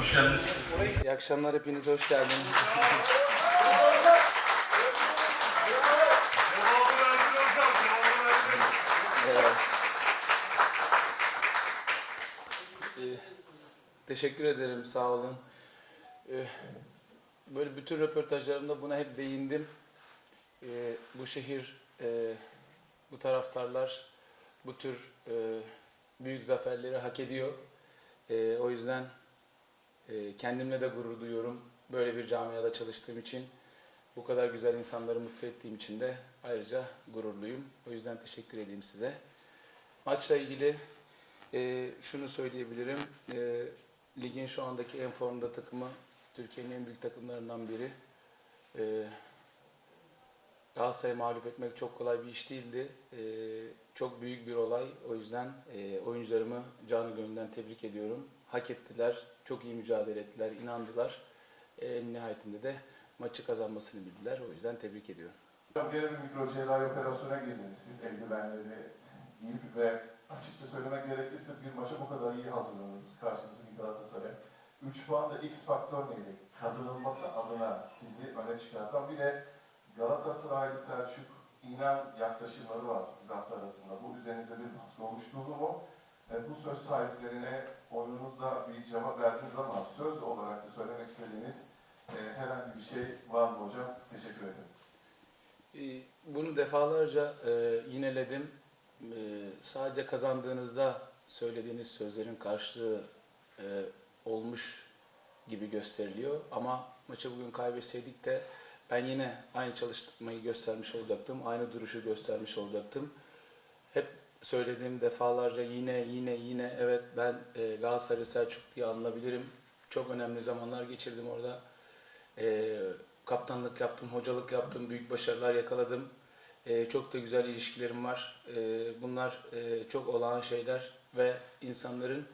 Hoş geldiniz. İyi akşamlar hepinize hoş geldiniz. Evet. Ee, teşekkür ederim, sağ olun. Ee, böyle bütün röportajlarımda buna hep değindim. Ee, bu şehir, e, bu taraftarlar bu tür e, büyük zaferleri hak ediyor. E, o yüzden kendimle de gurur duyuyorum. Böyle bir camiada çalıştığım için, bu kadar güzel insanları mutlu ettiğim için de ayrıca gururluyum. O yüzden teşekkür edeyim size. Maçla ilgili e, şunu söyleyebilirim. E, ligin şu andaki en formda takımı, Türkiye'nin en büyük takımlarından biri. E, Galatasaray'ı mağlup etmek çok kolay bir iş değildi. E, çok büyük bir olay. O yüzden e, oyuncularımı canı gönülden tebrik ediyorum. Hak ettiler, çok iyi mücadele ettiler, inandılar. E, nihayetinde de maçı kazanmasını bildiler. O yüzden tebrik ediyorum. Gene bir mikro cerrahi operasyona girdiniz. Siz eldivenleri giyip ve açıkça söylemek gerekirse bir maça bu kadar iyi hazırlanıyorsunuz. Karşınızdaki Galatasaray. 3 puan da X faktör neydi? Kazanılması adına sizi öne çıkartan bir de Galatasaraylı Selçuk İnan yaklaşımları var sizler arasında. Bu üzerinizde bir baskı oluşturdu mu? E, bu söz sahiplerine oyununuzda bir cevap verdiniz ama söz olarak da söylemek istediğiniz e, herhangi bir şey var mı hocam? Teşekkür ederim. E, Bunu defalarca e, yineledim. E, sadece kazandığınızda söylediğiniz sözlerin karşılığı e, olmuş gibi gösteriliyor. Ama maçı bugün kaybetseydik de ben yine aynı çalışmayı göstermiş olacaktım. Aynı duruşu göstermiş olacaktım. Hep söylediğim defalarca yine yine yine evet ben e, Galatasaray Selçuk diye anılabilirim. Çok önemli zamanlar geçirdim orada. E, kaptanlık yaptım, hocalık yaptım, büyük başarılar yakaladım. E, çok da güzel ilişkilerim var. E, bunlar e, çok olağan şeyler ve insanların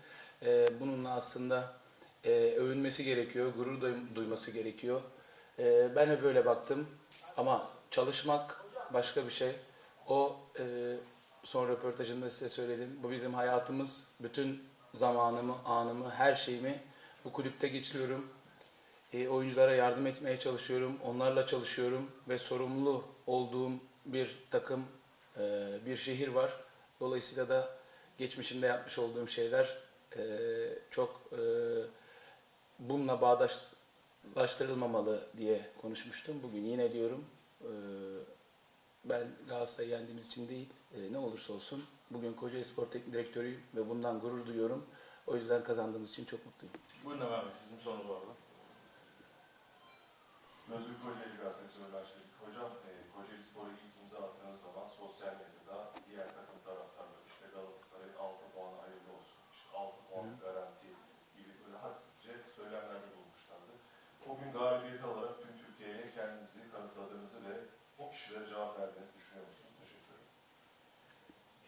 e, bununla aslında e, övünmesi gerekiyor, gurur duy- duyması gerekiyor. E, ben de böyle baktım ama çalışmak başka bir şey. O e, son röportajımda size söyledim. Bu bizim hayatımız. Bütün zamanımı, anımı, her şeyimi bu kulüpte geçiriyorum. E, oyunculara yardım etmeye çalışıyorum. Onlarla çalışıyorum ve sorumlu olduğum bir takım, e, bir şehir var. Dolayısıyla da geçmişimde yapmış olduğum şeyler e, çok e, bununla bağdaşlaştırılmamalı diye konuşmuştum. Bugün yine diyorum. E, ben Galatasaray'ı yendiğimiz için değil, e, ne olursa olsun bugün Kocaeli Spor Teknik Direktörüyüm ve bundan gurur duyuyorum. O yüzden kazandığımız için çok mutluyum. Buyurun Ömer Bey, sizin sorunuz vardı. Özgür Kocaeli Gazetesi başladık. Hocam, e, Kocaeli Spor'a ilk imza attığınız zaman sosyal medyada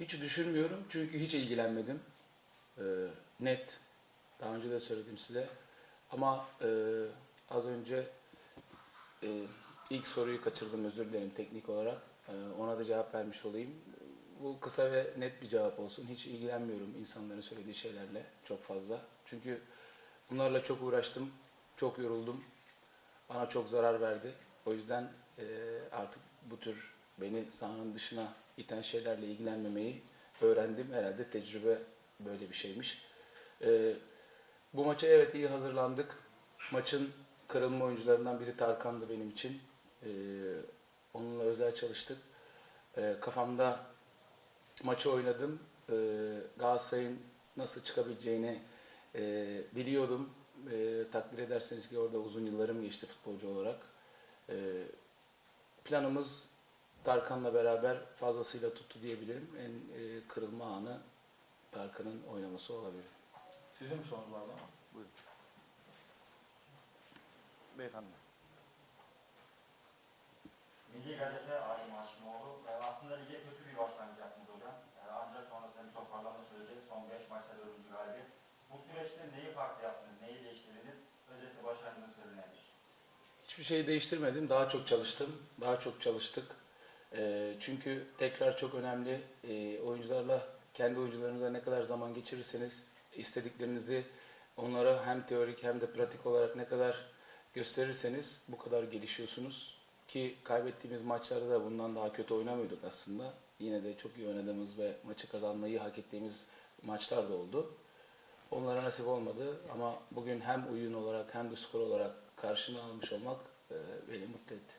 Hiç düşünmüyorum çünkü hiç ilgilenmedim. Ee, net. Daha önce de söyledim size. Ama e, az önce e, ilk soruyu kaçırdım özür dilerim teknik olarak. E, ona da cevap vermiş olayım. Bu kısa ve net bir cevap olsun. Hiç ilgilenmiyorum insanların söylediği şeylerle çok fazla. Çünkü bunlarla çok uğraştım, çok yoruldum. Bana çok zarar verdi. O yüzden e, artık bu tür beni sahanın dışına iten şeylerle ilgilenmemeyi öğrendim. Herhalde tecrübe böyle bir şeymiş. E, bu maça evet iyi hazırlandık. Maçın kırılma oyuncularından biri Tarkan'dı benim için. E, onunla özel çalıştık. E, kafamda maçı oynadım. E, Galatasaray'ın nasıl çıkabileceğini e, biliyordum. E, takdir ederseniz ki orada uzun yıllarım geçti futbolcu olarak. E, planımız Tarkan'la beraber fazlasıyla tuttu diyebilirim. En e, kırılma anı Tarkan'ın oynaması olabilir. Sizin sorunuz ama. Buyurun. Beyefendi. Milli Gazete Ali Maşimoğlu. E, Aslında lige kötü bir başlangıç yaptınız hocam. E, Ancak sonrasında bir toparlama süreci. Son 5 maçta 4. galibiyet. Bu süreçte neyi farklı yaptınız, neyi değiştirdiniz? Özetle başarının sırrı nedir? Hiçbir şey değiştirmedim. Daha çok çalıştım. Daha çok çalıştık. E, çünkü tekrar çok önemli. E, oyuncularla, kendi oyuncularınıza ne kadar zaman geçirirseniz istediklerinizi onlara hem teorik hem de pratik olarak ne kadar gösterirseniz bu kadar gelişiyorsunuz. Ki kaybettiğimiz maçlarda da bundan daha kötü oynamıyorduk aslında. Yine de çok iyi oynadığımız ve maçı kazanmayı hak ettiğimiz maçlar da oldu. Onlara nasip olmadı ama bugün hem oyun olarak hem de skor olarak karşıma almış olmak e, beni mutlu etti.